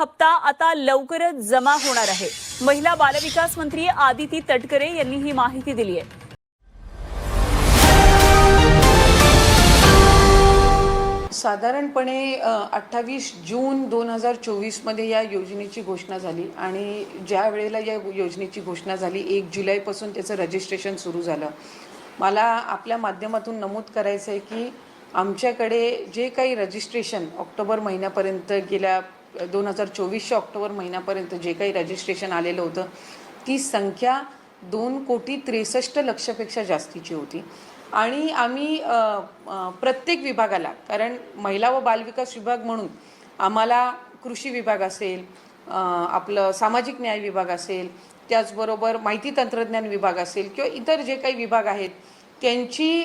हप्ता आता लवकरच जमा होणार आहे. महिला बालविकास मंत्री आदिती तटकरे यांनी ही माहिती दिली आहे. साधारणपणे अठ्ठावीस जून दोन हजार चोवीसमध्ये या योजनेची घोषणा झाली आणि ज्या वेळेला या योजनेची घोषणा झाली एक जुलैपासून त्याचं रजिस्ट्रेशन सुरू झालं. मला आपल्या माध्यमातून नमूद करायचं आहे की आमच्याकडे जे काही रजिस्ट्रेशन ऑक्टोबर महिन्यापर्यंत गेल्या दोन हजार चोवीसच्या ऑक्टोबर महिन्यापर्यंत जे काही रजिस्ट्रेशन आलेलं होतं ती संख्या दोन कोटी त्रेसष्ट लक्षपेक्षा जास्तीची होती. आणि आम्ही प्रत्येक विभागाला कारण महिला व बालविकास विभाग म्हणून आम्हाला कृषी विभाग असेल आपलं सामाजिक न्याय विभाग असेल त्याचबरोबर माहिती तंत्रज्ञान विभाग असेल किंवा इतर जे काही विभाग आहेत त्यांची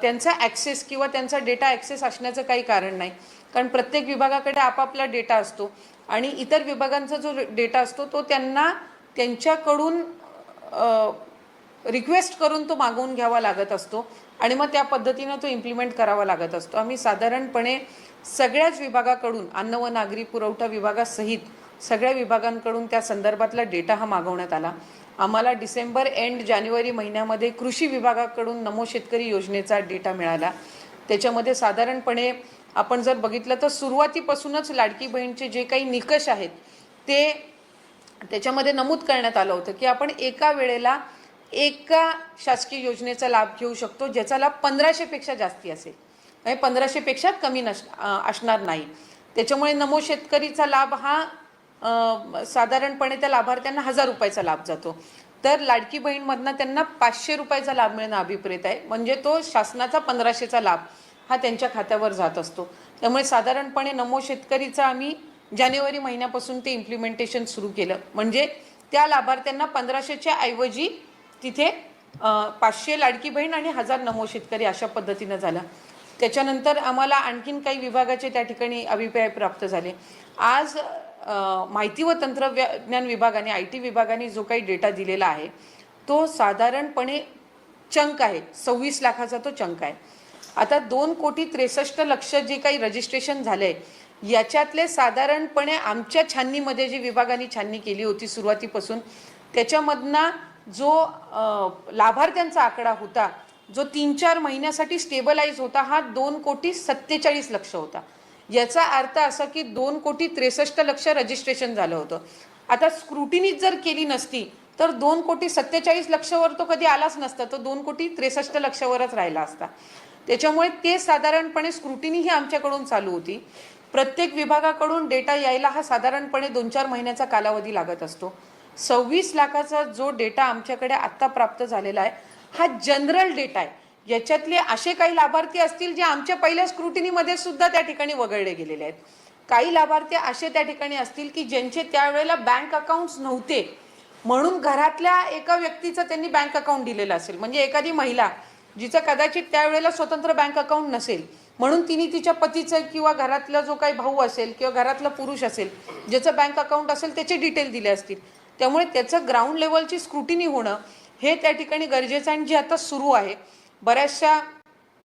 त्यांचा ॲक्सेस किंवा त्यांचा डेटा ॲक्सेस असण्याचं काही कारण नाही. कारण प्रत्येक विभागाकडे आपापला डेटा असतो आणि इतर विभागांचा जो डेटा असतो तो त्यांना त्यांच्याकडून रिक्वेस्ट करून तो मागवून घ्यावा लागत असतो आणि मग त्या पद्धतीनं तो इम्प्लिमेंट करावा लागत असतो. आम्ही साधारणपणे सगळ्याच विभागाकडून अन्न व नागरी पुरवठा विभागासहित सगळ्या विभागांकडून त्या संदर्भातला डेटा हा मागवण्यात आला. आम्हाला डिसेंबर एंड जानेवारी महिन्यामध्ये कृषी विभागाकडून नमो शेतकरी योजनेचा डेटा मिळाला. त्याच्यामध्ये साधारणपणे आपण जर बघितलं तर सुरुवातीपासूनच लाडकी बहीणचे जे काही निकष आहेत ते त्याच्यामध्ये नमूद करण्यात आलं होतं की आपण एका वेळेला एका शासकीय योजनेचा लाभ घेऊ शकतो ज्याचा लाभ पंधराशेपेक्षा जास्ती असेल. म्हणजे पंधराशेपेक्षा कमी नस असणार नाही. त्याच्यामुळे नमो शेतकरीचा लाभ हा साधारणपणे त्या लाभार्थ्यांना हजार रुपयाचा लाभ जातो. तर लाडकी बहीणमधनं त्यांना पाचशे रुपयाचा लाभ मिळणं अभिप्रेत आहे. म्हणजे तो शासनाचा पंधराशेचा लाभ हा त्यांच्या खात्यावर जात असतो. त्यामुळे साधारणपणे नमो शेतकरीचा आम्ही जानेवारी महिन्यापासून ते इम्प्लिमेंटेशन सुरू केलं. म्हणजे त्या लाभार्थ्यांना पंधराशेच्या ऐवजी तिथे पाचशे लाडकी बहीण आणि हजार नमो शेतकरी अशा पद्धतीनं झालं. त्याच्यानंतर आम्हाला आणखीन काही विभागाचे त्या ठिकाणी अभिप्राय प्राप्त झाले. आज माहिती व तंत्रज्ञान विभागाने आय टी विभागाने जो काही डेटा दिलेला आहे तो साधारणपणे चंक आहे. सव्वीस लाखाचा तो चंक आहे. आता दोन कोटी त्रेसष्ट लक्ष जे काही रजिस्ट्रेशन झालं आहे याच्यातले साधारणपणे आमच्या छाननीमध्ये जी विभागाने छाननी केली होती सुरुवातीपासून त्याच्यामधना जो लाभार्थ्यांचा आकडा होता जो तीन चार महिन्यासाठी स्टेबलाइज होता हा दोन कोटी सत्तेचाळीस लक्ष होता. याचा अर्थ असा की दोन कोटी त्रेसष्ट लक्ष रजिस्ट्रेशन झालं होतं. आता स्क्रुटिनीच जर केली नसती तर दोन कोटी सत्तेचाळीस लक्षवर तो कधी आलाच नसता तो दोन कोटी त्रेसष्ट लक्षवरच राहिला असता. त्याच्यामुळे ते साधारणपणे स्क्रुटिनी ही आमच्याकडून चालू होती. प्रत्येक विभागाकडून डेटा यायला हा साधारणपणे दोन चार महिन्याचा कालावधी लागत असतो. सव्वीस लाखाचा जो डेटा आमच्याकडे आत्ता प्राप्त झालेला आहे हा जनरल डेटा आहे. याच्यातले असे काही लाभार्थी असतील जे आमच्या पहिल्या स्क्रुटिनीमध्ये सुद्धा त्या ठिकाणी वगळले गेलेले आहेत. काही लाभार्थी असे त्या ठिकाणी असतील की ज्यांचे त्यावेळेला बँक अकाउंट्स नव्हते. म्हणून घरातल्या एका व्यक्तीचं त्यांनी बँक अकाउंट दिलेलं असेल. म्हणजे एखादी महिला जिचं कदाचित त्यावेळेला स्वतंत्र बँक अकाउंट नसेल. म्हणून तिने तिच्या पतीचं किंवा घरातला जो काही भाऊ असेल किंवा घरातला पुरुष असेल ज्याचं बँक अकाउंट असेल त्याचे डिटेल दिले असतील. त्यामुळे त्याचं ग्राउंड लेवलची स्क्रुटिनी होणं हे त्या ठिकाणी गरजेचं आणि जे आता सुरू आहे बऱ्याचशा